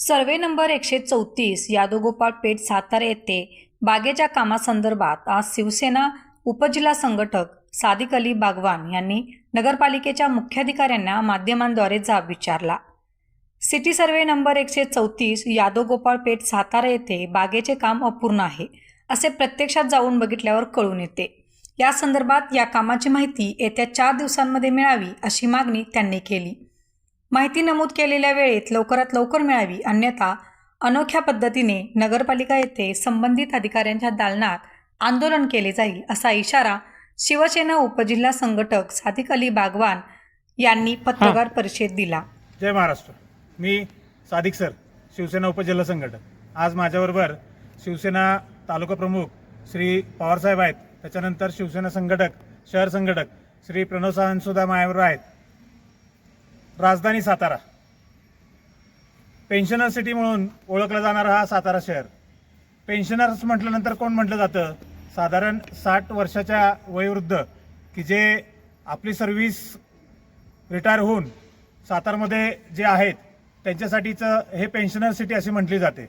Survey number एकशे चौतीस यादवगोपाळ पेठ सातारा येथे बागेच्या कामासंदर्भात आज शिवसेना उपजिल्हा संघटक सादिक अली बागवान यांनी नगरपालिकेच्या मुख्याधिकाऱ्यांना माध्यमांद्वारे जाब विचारला. सिटी सर्वे नंबर एकशे चौतीस यादवगोपाळ पेठ सातारा येथे बागेचे काम अपूर्ण आहे असे प्रत्यक्षात जाऊन बघितल्यावर कळून येते. या संदर्भात या कामाची माहिती येत्या चार दिवसांमध्ये मिळावी अशी मागणी त्यांनी केली. माहिती नमूद केलेल्या वेळेत लवकरात लवकर मिळावी अन्यथा अनोख्या पद्धतीने नगरपालिका येथे संबंधित अधिकाऱ्यांच्या दालनात आंदोलन केले जाईल असा इशारा शिवसेना उपजिल्हा संघटक सादिक अली बागवान यांनी पत्रकार परिषदेत दिला. जय महाराष्ट्र. मी सादिक सर शिवसेना उपजिल्हा संघटक. आज माझ्याबरोबर शिवसेना तालुका प्रमुख श्री पवारसाहेब आहेत. त्याच्यानंतर शिवसेना संघटक शहर संघटक श्री प्रणव सावंत सुद्धा माझ्याबरोबर आहेत. राजधानी सातारा. पेन्शनर सिटी म्हणून ओळखला जाणारा हा सातारा शहर. पेन्शनर्स म्हटल्यानंतर कोण म्हटलं जातं? साधारण साठ वर्षाच्या वयोवृद्ध की जे आपली सर्व्हिस रिटायर होऊन सातारमध्ये जे आहेत त्यांच्यासाठीचं हे पेन्शनर सिटी अशी म्हटली जाते.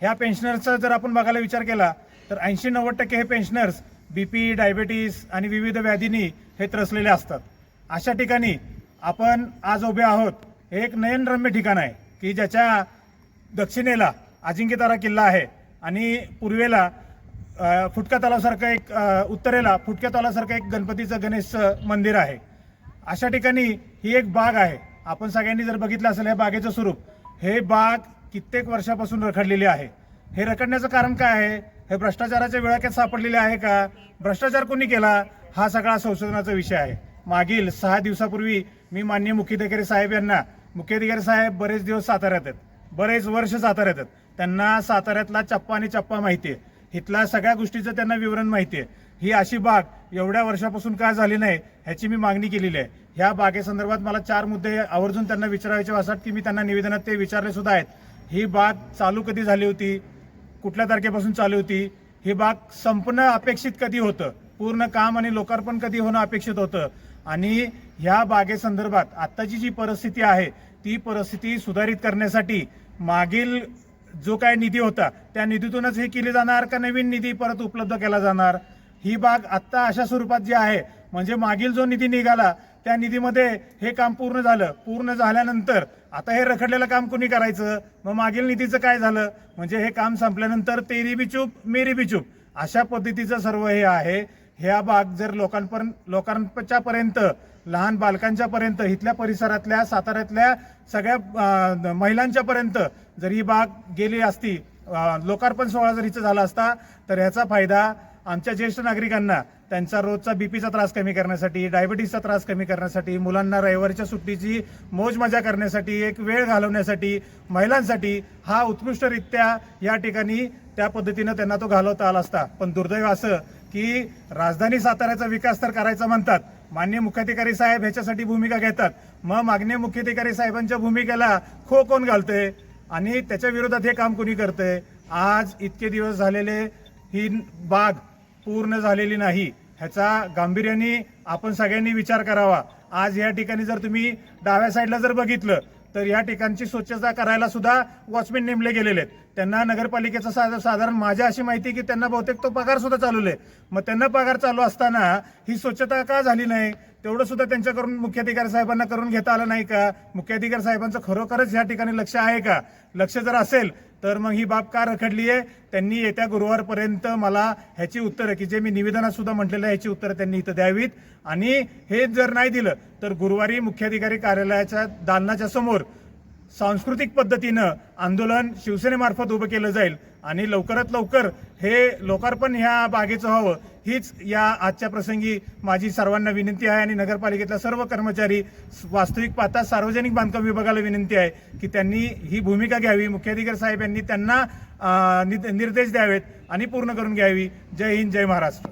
ह्या पेन्शनर्सचा जर आपण बघायला विचार केला तर ऐंशी नव्वद टक्के हे पेन्शनर्स बी पी डायबेटीस आणि विविध व्याधींनी हे त्रसलेले असतात. अशा ठिकाणी आपण आज उभे आहोत. हे एक नयनरम्य ठिकाण आहे की ज्याच्या दक्षिणेला अजिंक्यतारा किल्ला आहे आणि पूर्वेला फुटक्या फुटका तलावासारखं एक उत्तरेला फुटक्या तलावासारखं एक गणपतीचं गणेश मंदिर आहे. अशा ठिकाणी ही एक बाग आहे. आपण सगळ्यांनी जर बघितलं असेल या बागेचं स्वरूप हे बाग कित्येक वर्षापासून रखडलेली आहे. हे रखडण्याचं कारण काय आहे? हे भ्रष्टाचाराच्या विळाक्यात सापडलेले आहे का? भ्रष्टाचार कोणी केला? हा सगळा संशोधनाचा विषय आहे. मागील सहा दिवसापूर्वी मी माननीय मुख्याधिकारी साहेब यांना मुख्याधिकारी साहेब बरेच दिवस साताऱ्यात आहेत बरेच वर्ष साताऱ्यात आहेत. त्यांना साताऱ्यातला चप्पा आणि चप्पा माहिती आहे इथल्या सगळ्या गोष्टीचं त्यांना विवरण माहिती आहे ही अशी बाग एवढ्या वर्षापासून का झाली नाही ह्याची मी मागणी केलेली आहे. ह्या बागेसंदर्भात मला चार मुद्दे आवर्जून त्यांना विचारायचे असतात की मी त्यांना निवेदनात ते विचारले सुद्धा आहेत. ही बाग चालू कधी झाली होती? कुठल्या तारखेपासून चालू होती? ही बाग संपणं अपेक्षित कधी होतं? पूर्ण काम आणि लोकार्पण कधी होणं अपेक्षित होतं? आणि ह्या बागेसंदर्भात आत्ताची जी परिस्थिती आहे ती परिस्थिती सुधारित करण्यासाठी मागील जो काय निधी होता त्या निधीतूनच हे केले जाणार का नवीन निधी परत उपलब्ध केला जाणार? ही बाग आत्ता अशा स्वरूपात जी आहे म्हणजे मागील जो निधी निघाला त्या निधीमध्ये हे काम पूर्ण झालं. पूर्ण झाल्यानंतर आता हे रखडलेलं काम कोणी करायचं? मग मागील निधीचं काय झालं? म्हणजे हे काम संपल्यानंतर तेरी बी चूप मेरी बी चूप अशा पद्धतीचं सर्व हे आहे. ह्या बाग जर लोकांपर्यंत लोकांच्या पर्यंत लहान बालकांच्या पर्यंत इथल्या परिसरातल्या साताऱ्यातल्या सगळ्या महिलांच्यापर्यंत महिलांच्या पर्यंत जर ही बाग गेली असती लोकार्पण सोहळा जर हिचा झाला असता तर ह्याचा फायदा आमच्या ज्येष्ठ नागरिकांना त्यांचा रोजचा बीपीचा त्रास कमी करण्यासाठी डायबिटीसचा त्रास कमी करण्यासाठी मुलांना रविवारच्या सुट्टीची मोज मजा करण्यासाठी एक वेळ घालवण्यासाठी महिलांसाठी हा उत्कृष्टरित्या या ठिकाणी त्या पद्धतीनं त्यांना तो घालवता आला असता. पण दुर्दैव असं की राजधानी साताऱ्याचा विकास तर करायचा म्हणतात. मान्य मुख्याधिकारी साहेब ह्याच्यासाठी भूमिका घेतात. मग मागण्य मुख्याधिकारी साहेबांच्या भूमिकेला खो कोण घालतंय आणि त्याच्या विरोधात हे काम कोणी करतंय आज इतके दिवस झालेले ही बाग पूर्ण झालेली नाही. ह्याचा गांभीर्याने आपण सगळ्यांनी विचार करावा. आज या ठिकाणी जर तुम्ही डाव्या साईडला जर बघितलं तर या ठिकाणची स्वच्छता करायला सुद्धा वॉचमॅन नेमले गेलेले आहेत. त्यांना नगरपालिकेचा सा- साधारण माझ्या अशी माहिती आहे की त्यांना बहुतेक तो पगार सुद्धा चालू आहे. मग त्यांना पगार चालू असताना ही स्वच्छता का झाली नाही? तेवढं सुद्धा त्यांच्याकडून मुख्याधिकारी साहेबांना करून घेता आलं नाही का? मुख्याधिकारी साहेबांचं खरोखरच या ठिकाणी लक्ष आहे का? लक्ष जर असेल तर मग ही बाब का रखडली आहे? त्यांनी येत्या गुरुवारपर्यंत मला ह्याची उत्तरं की जे मी निवेदनात सुद्धा म्हटलेलं आहे ह्याची उत्तरं त्यांनी इथं द्यावीत. आणि हे जर नाही दिलं तर गुरुवारी मुख्याधिकारी कार्यालयाच्या दालनाच्या समोर सांस्कृतिक पद्धतीनं आंदोलन शिवसेनेमार्फत उभं केलं जाईल. आणि लवकरात लवकर हे लोकार्पण ह्या बागेचं व्हावं हीच या आजच्या प्रसंगी माझी सर्वांना विनंती आहे आणि नगरपालिकेतल्या सर्व कर्मचारी वास्तविक पाहता सार्वजनिक बांधकाम विभागाला विनंती आहे की त्यांनी ही भूमिका घ्यावी. मुख्याधिकारी साहेब यांनी त्यांना निर्देश द्यावेत आणि पूर्ण करून घ्यावी. जय हिंद जय महाराष्ट्र.